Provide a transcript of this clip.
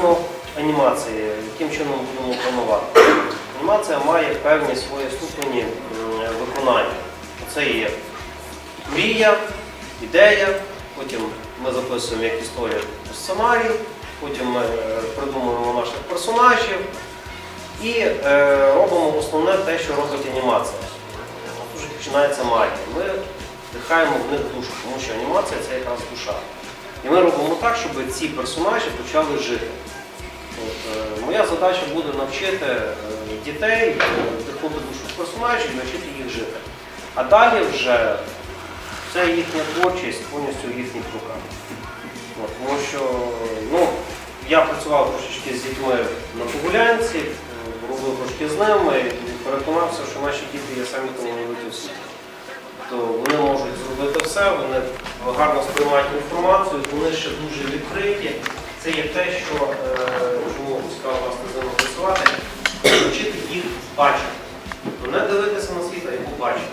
Відносно анімації, яким чином будемо планувати. Анімація має певні свої ступені виконання. Це є мрія, ідея, потім ми записуємо як історію сценарій, потім ми е, придумуємо наших персонажів і е, робимо основне те, що робить анімація. Тут починається магія. Ми вдихаємо в них душу, тому що анімація це якраз душа. І ми робимо так, щоб ці персонажі почали жити. От, е, моя задача буде навчити е, дітей е, душу в персонажів і навчити їх жити. А далі вже це їхня творчість повністю в їхніх руках. От, тому що ну, я працював трошечки з дітьми на Погулянці, робив трошки з ними і переконався, що наші діти є самі талановиті у світі. То все, вони гарно сприймають інформацію, вони ще дуже відкриті. Це є те, що е, чому цікаво з ними працювати, навчити їх бачити. Тобто не дивитися на світ, а його бачити.